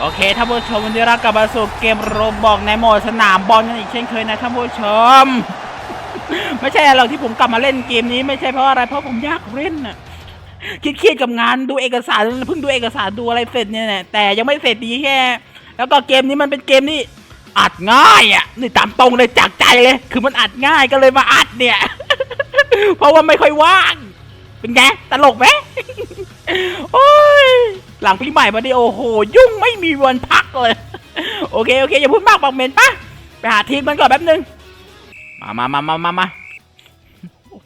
โอเคท่านผู้ชมวันนี้เรากลับมาสู่เกมโรบอกในโหมดสนามบอลกันอีกเช่นเคยนะท่านผู้ชม ไม่ใช่อะไรที่ผมกลับมาเล่นเกมนี้ไม่ใช่เพราะอะไรเพราะผมอยากเล่นน่ะคิดเครียดกับงานดูเอกสารเพิ่งดูเอกสารดูอะไรเสร็จเนี่ยแหละแต่ยังไม่เสร็จดีแค่ แล้วก็เกมนี้มันเป็นเกมที่อัดง่ายอะนี่ตามตรงเลยจากใจเลย คือมันอัดง่ายก็เลยมาอัดเนี่ย เพราะว่าไม่ค่อยว่าง เป็นไงตลกไหมโอ้ หลังปีใหม่มาดิโอ้โห ยุ่งไม่มีวันพักเลย โอเคโอเคอย่าพูดมากบอกเมนปะไปหาทีมมันก่อนแป๊บนึง มามามามามามา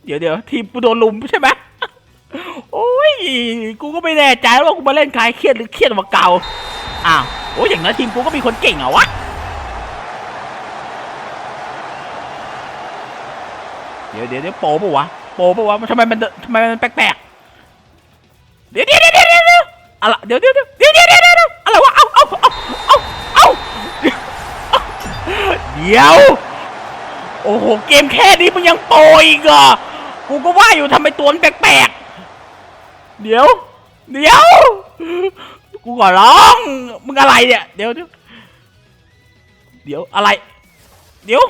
เดี๋ยวเดี๋ยวทีมกูโดนลุมใช่ไหมโอ้ยกูก็ไม่แน่ใจว่ากูมาเล่นใครเครียดหรือเครียดกว่าเก่าอ้าวโอ้ยอย่างนั้นทีมกูก็มีคนเก่งเหรอวะเดี๋ยวเดี๋ยวเดี๋ยวโปปะวะโปปะวะทำไมมันทำไมมันแปลกๆเดี๋ยวเดี๋ยวเดี๋ยว อะไรเดี๋ยวเดี๋ยวเดี๋ยวเดี๋ยวเดี๋ยวเดี๋ยวอะไรวะเอาเอาเอาเอาเอาเดี๋ยวโอ้โหเกมแค่นี้มึงยังโปรอีกเหรอกูก็ว่าอยู่ทำไมตัวมันแปลกๆเดี๋ยว เดี๋ยว กูขอร้องมึงอะไรเนี่ยเดี๋ยวเดี๋ยวเดี๋ยวอะไร เดี๋ยว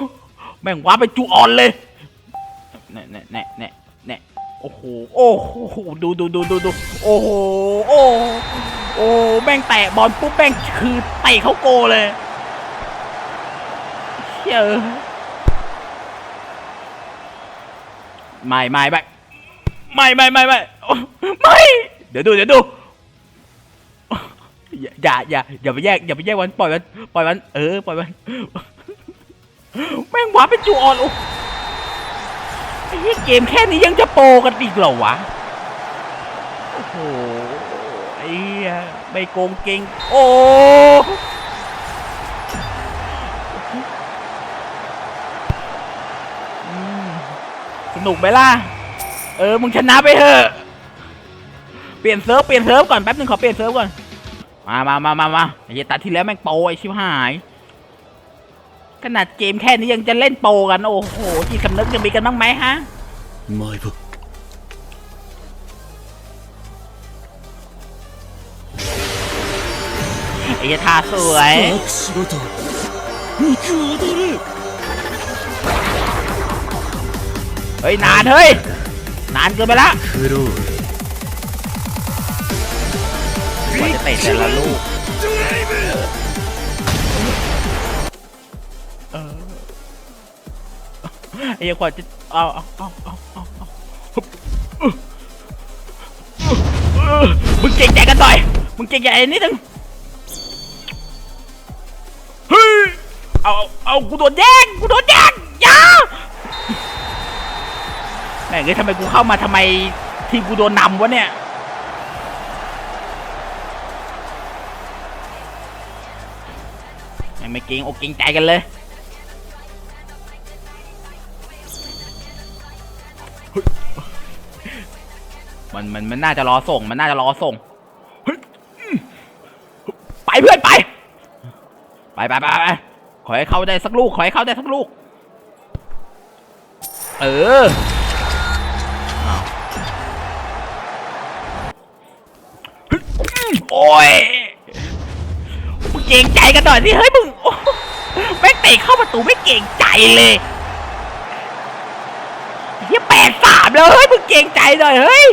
แม่งว่าไปจูออนเลยแน่แน่แน่แน่แน่ โอ้โห โอ้โห ดูดูดูดูดูโอ้โห โอ้โหโอ้แม่งแตะบอลปุ๊บแม่งคือเตะเขาโกเลยเฮ้ยไม่ไม่ไม่ไม่ไม่ไม่ไม่ไม่ เดี๋ยวดูเดี๋ยวดู อย่าอย่าอย่าไปแยกอย่าไปแยกวันปล่อยมันปล่อยมันเออปล่อยมันแม่งว้าเป็นจูออนโอ้ ยเกมแค่นี้ยังจะโปรกันอีกเหรอวะ โอ้โห ไอ้ไม่โกงเก่ง โอ้สนุกไหมล่ะ เออ มึงชนะไปเถอะ เปลี่ยนเซิร์ฟ เปลี่ยนเซิร์ฟก่อนแป๊บนึงขอเปลี่ยนเซิร์ฟก่อน มามามามามาไอ้เยตัดที่แล้วแม่งโปรไอ้ชิบหาย ขนาดเกมแค่นี้ยังจะเล่นโปรกัน โอ้โหที่สำนึกจะมีกันบ้างไหมฮะ マイブ ไอ้เหี้ยท่าสวย アクシバト肉踊る เฮ้ย นานเฮ้ย นานเกินไปละ クロール กว่าจะเตะแต่ละลูก ドライブ ไอ้เหี้ยกว่าจะเอาเอาเอาเอาเอาเอามึงเก่งใจกันหน่อย มึงเก่งใจนิดนึงเฮ้ยเอาเอากูโดนแย่งกูโดนแย่งย่าแม่งเอ้ยทำไมกูเข้ามาทำไมทีมกูโดนนำวะเนี่ยยังไม่เก่งอกเก่งใจกันเลย มันมันมันน่าจะรอส่ง มันน่าจะรอส่ง ไปเพื่อนไป ไปไปไปไปขอให้เข้าได้สักลูก ขอให้เข้าได้สักลูก เออโอ้ยมึงเก่งใจกันหน่อยสิเฮ้ยมึงแม่งเตะเข้าประตูไม่เก่งใจเลยเฮียแปดสามแล้วเฮ้ยมึงเก่งใจหน่อยเฮ้ย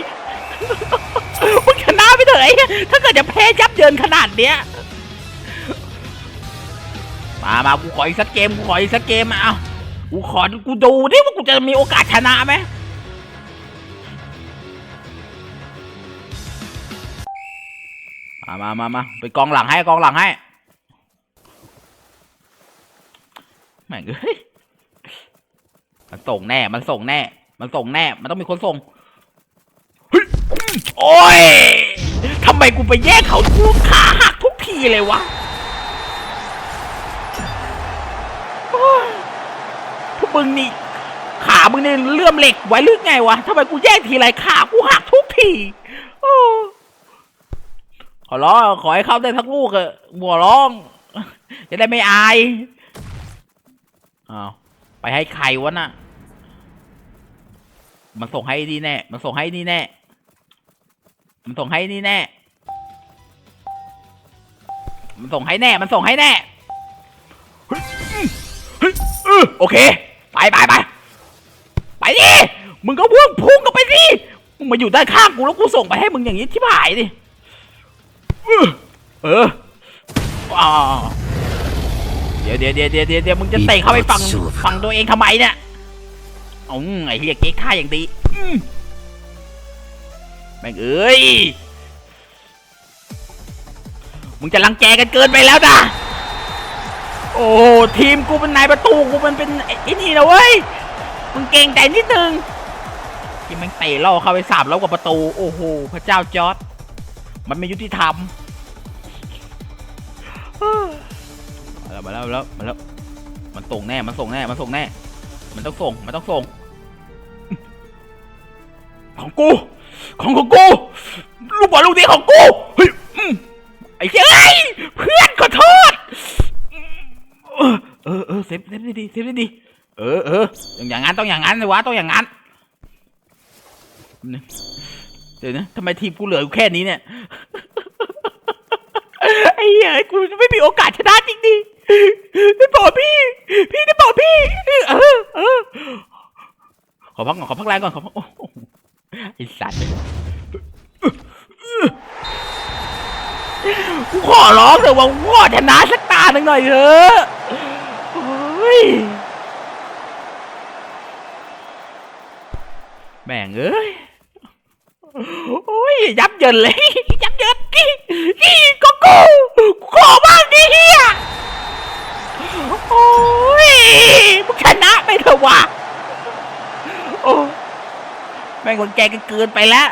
มึงชนะไปเถอะไอ้ถ้าเกิดจะแพ้ยับเยินขนาดเนี้ย มามากูขออีกสักเกม กูขออีกสักเกมมาเอากูขอ กูดูดิว่ากูจะมีโอกาสชนะไหมมามามามาไปกองหลังให้กองหลังให้แม่งเอ้ยมันส่งแน่ มันส่งแน่ มันส่งแน่ มันต้องมีคนส่ง โอ้ยทำไมกูไปแย่งเขากูขาหักทุกทีเลยวะโอ้ยพวกมึงนี่ขามึงนี่เลื่อมเหล็กไว้หรือไงวะทำไมกูแย่งทีไรขากูหักทุกทีอขอร้องขอให้เข้าได้ทักลูกเถอะบัวร้องจะได้ไม่อายอ้าวไปให้ใครวะน่ะ มันส่งให้นี่แน่ มันส่งให้นี่แน่ มันส่งให้นี่แน่ มันส่งให้แน่ มันส่งให้แน่โอเค ไปไปไปไปดิ มึงก็พุ่งพุ่งกันไปดิมึงมาอยู่ด้านข้างกูแล้วกูส่งไปให้มึงอย่างนี้ที่หายดิ เออเอออ่าเดี๋ยวเดี๋ยวเดี๋ยวเดี๋ยวเดี๋ยวเดี๋ยวมึงจะเตะเข้าไปฝั่งฝั่งตัวเองทำไมเนี่ยอืมไอ้เฮียเก๊กท่าอย่างดีอื แม่งเอ้ย มึงจะรังแกกันเกินไปแล้วนะโอ้ทีมกูเป็นนายประตูกูมันเป็นไอ้นี่นะเว้ย มึงเก่งแต่นิดนึงที่แม่งเตะล่อเข้าไปสามแล้วกับประตู โอ้โหพระเจ้าจอร์ดมันไม่ยุติธรรมมาแล้วมาแล้วมาแล้วมาแล้ว มันส่งแน่ มันส่งแน่ มันส่งแน่ มันต้องส่ง มันต้องส่ง ของกู ของของกูลูกบอลลูกนี้ของกูเฮ้ยไอ้เจ้ยเพื่อนขอโทษเออเออเซฟเซฟดีเซฟดีเออเออต้องอย่างนั้นต้องอย่างนั้นเลยวะต้องอย่างนั้นเดี๋ยวนะทำไมทีมกูเหลืออยู่แค่นี้เนี่ยไอ้เหี้ยกูไม่มีโอกาสชนะจริงดิได้บอกพี่ พี่ได้บอกพี่ เออเออขอพักก่อนขอพักแรงก่อนขอพักโอ้โไอ้สัตว์กูขอร้องเถอะว่ากูขอชนะสักตาหนึ่งหน่อยเถอะโอ้ยแม่งเอ้ยโอ้ยยับเยินเลย ยับเยินกี่กี่ก็กูขอบ้างดิเฮียโอ้ยมึงชนะไปเถอะวะโอ้ แม่งคนแกกันเกินไปแล้ว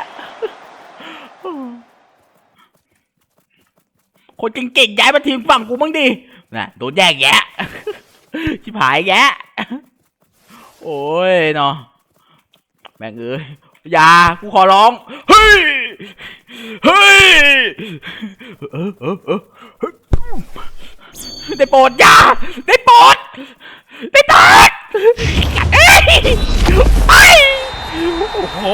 คนเก่งๆย้ายมาทีมฝั่งกูบ้างดิน่ะโดนแยกแยะ ชิบหายแยะ โอ้ยเนาะแม่งเอ้ยอย่ากูขอร้อง เฮ้ย เฮ้ยเออเออเอเฮ้ยได้โปรดอย่าได้โปรดได้โปรดเอ้ยไป โอ้โห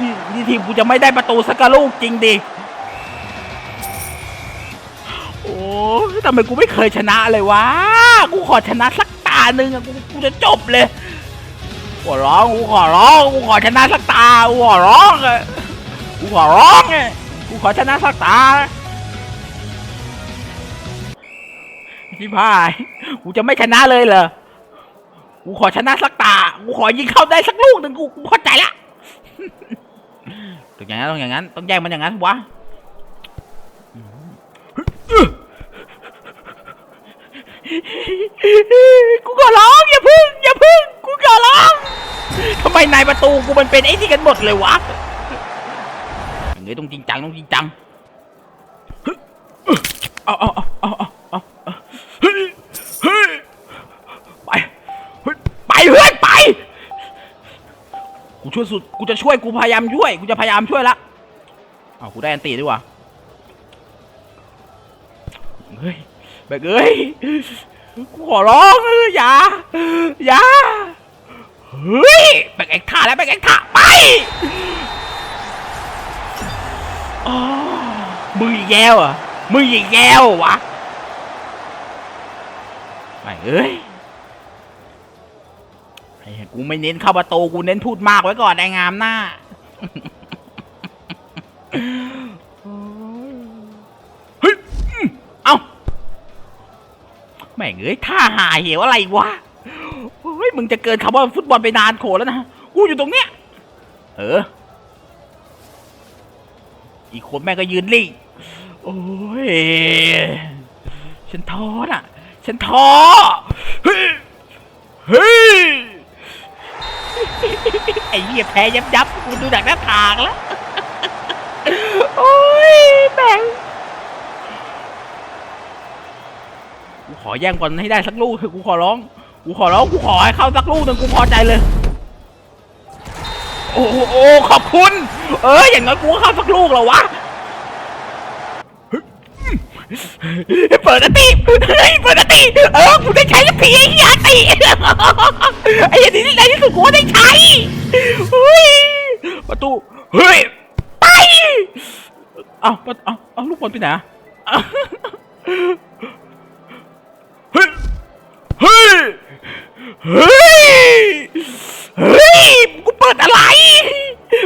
นี่นี่ทีมกูจะไม่ได้ประตูสักลูกจริงดิ โอ้ยทำไมกูไม่เคยชนะเลยวะ กูขอชนะสักตาหนึ่งอะกูกูจะจบเลยขอร้อง กูขอร้อง กูขอชนะสักตา กูขอร้องอะกูขอร้องอะกูขอชนะสักตาพี่พาย กูจะไม่ชนะเลยเหรอ กูขอชนะสักตา กูขอยิงเข้าได้สักลูกหนึ่งกูกูเข้าใจละต้องอย่างนั้นต้องอย่างนั้น ต้องแย่งมันอย่างนั้นวะกูขอร้องอย่าพึ่งอย่าพึ่งกูขอร้องทำไมนายประตูกูมันเป็นไอ้ที่กันหมดเลยวะอย่างนี้ต้องจริงจังต้องจริงจังเอาเอาเอาเอาเอาเอาเอา ช่วยสุด กูจะช่วย กูพยายามช่วย กูจะพยายามช่วยละ เอากูได้อันตีดีกว่า เฮ้ยแบกเอ้ย กูขอร้องเอย่า อย่า เฮ้ยแบกเอ็กท่าแล้วแบกเอ็กท่าไปอ๋อมืออีกแย้วอะมืออีกแย้ววะไม่เอ้ย กูไม่เน้นเข้าประตูกูเน้นพูดมากไว้ก่อนไอ้งามหน้าเฮ้ยเอ้าแม่งเอ้ยท่าหาเหวอะไรวะเฮ้ยมึงจะเกินคำว่าฟุตบอลไปนานโขแล้วนะกูอยู่ตรงเนี้ยเออ อีกคนแม่ก็ยืนลิ่งโอ้ย ฉันท้อน่ะ ฉันท้อ เฮ้ย เฮ้ย ไอ้เหี้ยแพ้ยับยับกูดูดักหน้าทางแล้วโอ้ยแม่งกูขอแย่งบอลให้ได้สักลูกเถอะกูขอร้อง กูขอร้องกูขอให้เข้าสักลูกหนึ่งกูพอใจเลย โอ้โหโอ้ขอบคุณ เอออย่างน้อยกูก็เข้าสักลูกแล้ววะ เปิดอันตีเฮ้ยเปิดอันตีเออกูได้ใช้สักทีไอ้ยอันตีไอ้เหี้ยนี่ในที่สุดกูก็ได้ใช้เฮ้ยประตูเฮ้ยไปเอาเอาเอาลูกบอลไปไหนอะเฮ้ยเฮ้ยเฮ้ยเฮ้ยกูเปิดอะไร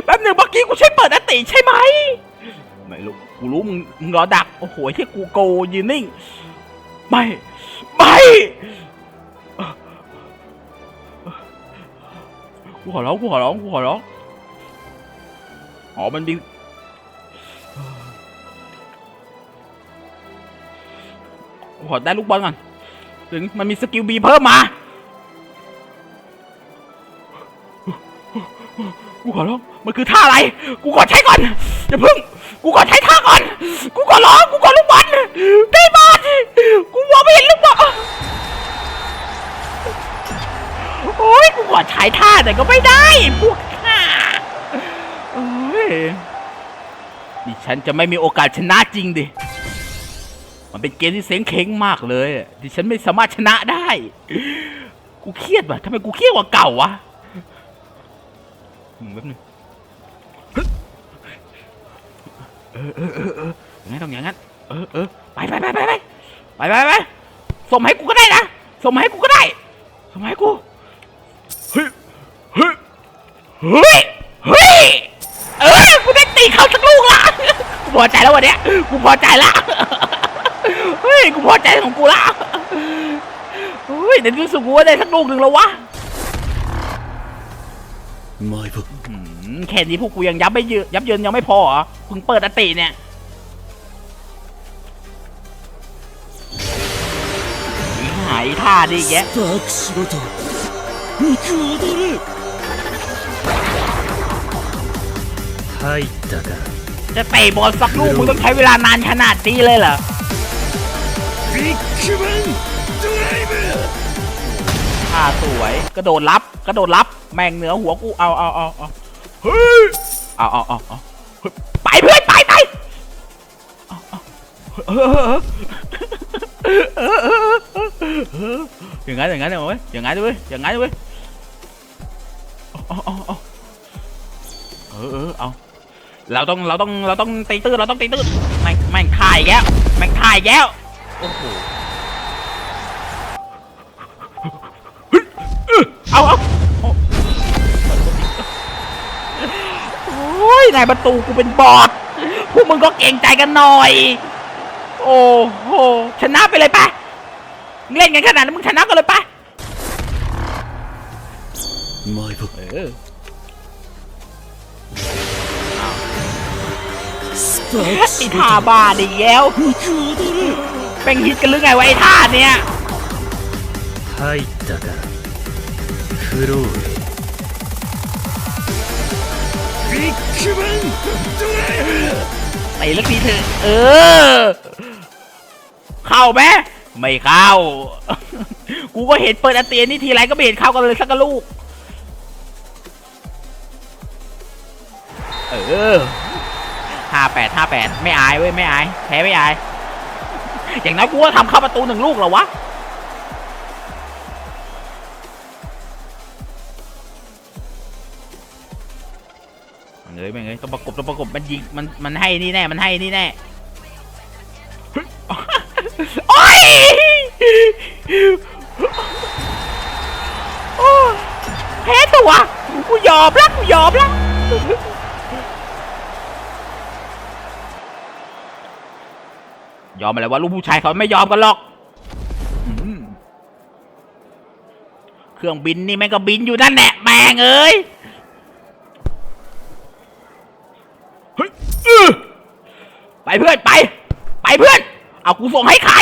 แป๊บหนึ่งเมื่อกี้กูใช่เปิดอติใช่ไหม รู้มึงมึงรอดัก โอ้โหที่กูโกยืนนิ่ง ไม่ ไม่ กูขอร้อง กูขอร้อง กูขอร้อง อ๋อ มันมีกูขอได้ลูกบอลก่อน ถึงมันมีสกิลบีเพิ่มมา กูขอร้อง มันคือท่าอะไร กูขอใช้ก่อน อย่าเพิ่ง กูขอใช้ท่าก่อน กูขอร้อง กูขอลูกบอลได้บอลกูมองไม่เห็นลูกบอลโอ้ยกูขอใช้ท่าแต่ก็ไม่ได้พวกข้าโอ้ยดิฉันจะไม่มีโอกาสชนะจริงดิ มันเป็นเกมที่เซ็งเค้งมากเลย ดิฉันไม่สามารถชนะได้ กูเครียดว่ะทำไมกูเครียดกว่าเก่าวะอืมแป๊บนึง เออเออเออเอออย่างนั้ต้องอย่างนั้น เออเออไปไปไปไปไปไปไปไปส่งมาให้กูก็ได้นะส่งมาให้กูก็ได้ส่งมาให้กูเฮ้ยเฮ้ยเฮ้ยเฮ้ยเออกูได้ตีเข้าสักลูกละกูพอใจแล้ววันนี้กูพอใจละเฮ้ยกูพอใจของกูละเฮ้ยเดี๋ยวรู้สึกูวได้สักลูกหนึ่งแล้ววะไม่พอ แค่นี้พวกกูยังยับไม่เยอะยับเยินยังไม่พอเหรอคุณเปิดอติเนี่ยหายท่าดิแกจะเตะบอลสักลูกมึงต้องใช้เวลานานขนาดนี้เลยเหรอท่าสวย กระโดดรับ กระโดดรับ แม่งเหนือหัวกู เอาเอาเอาเอา เฮ้ยเอาเอาเอาเอาเฮ้ยไปเพื่อนไปไปเอาเอาเออเออเออเออเอออย่างงั้นอย่างงั้นเลยเว้ยอย่างงั้นเลยเว้ยอย่างงั้นเลยเว้ยเอาเอาเอาเอาเออเออเอาเราต้องเราต้องเราต้องตีตื้นเราต้องตีตื้นแม่งแม่งถ่ายแก้วแม่งถ่ายแก้วโอ้โหายประตูกูเป็นบอดพวกมึงก็เก่งใจกันหน่อย โอ้โห ชนะไปเลยไปะมึงเล่นกันขนาดนั้นมึงชนะกันเลยไปะ マイブ เออ スパーク ไอ้ シロ ท่า と บ้าดิแย้ว 肉踊る เป็นฮิตกันหรือไงวะไอ้ท่าเนี้ย 入ったかフロー ไปเลือกทีเถอะเออ เข้าไหมไม่เข้า กูก็เห็นเปิดอันเตียนนี่ทีไรก็ไม่เห็นเข้ากันเลยสักกะลูก เออห้าแปดห้าแปดไม่อายเว้ยไม่อายแพ้ไม่อาย อย่างน้อยกูก็ทำเข้าประตูหนึ่งลูกเหรอวะ เลยไม่งเลยต้องประกบต้องประกบมันยิงมันมันให้นี่แน่มันให้นี่แน่โอ้ยโอ้แพ้ตัวกูยอมล้วกูยอมล้วยอมอะไรวะลูกผู้ชายเขาไม่ยอมกันหรอกเครื่องบินนี่แม่งก็บินอยู่นั่นแหละแม่งเอ้ย เฮ้ย อื้อไปเพื่อนไป ไปเพื่อน เอากูส่งให้ใคร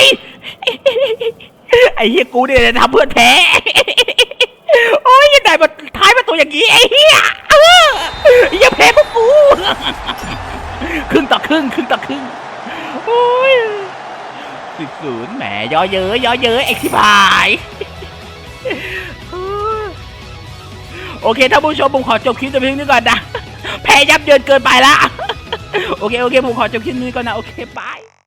ไอ้เฮียกูเนี่ยจะทำเพื่อนแพ้ โอ้ยยังไงมาท้ายมาตัวอย่างนี้ไอ้เฮียเออย่าแพ้พวกกู ครึ่งต่อครึ่งครึ่งต่อครึ่ง โอ้ยสิบศูนย์แหมย่อเยอะย่อเยอะไอ้ที่บายโอเคท่านผู้ชมผมขอจบคลิปแต่เพียงนี้ก่อนนะ แพ้ยับเยินเกินไปละ โอเค โอเค ผมขอจบคลิปนี้ก่อนนะ โอเคบาย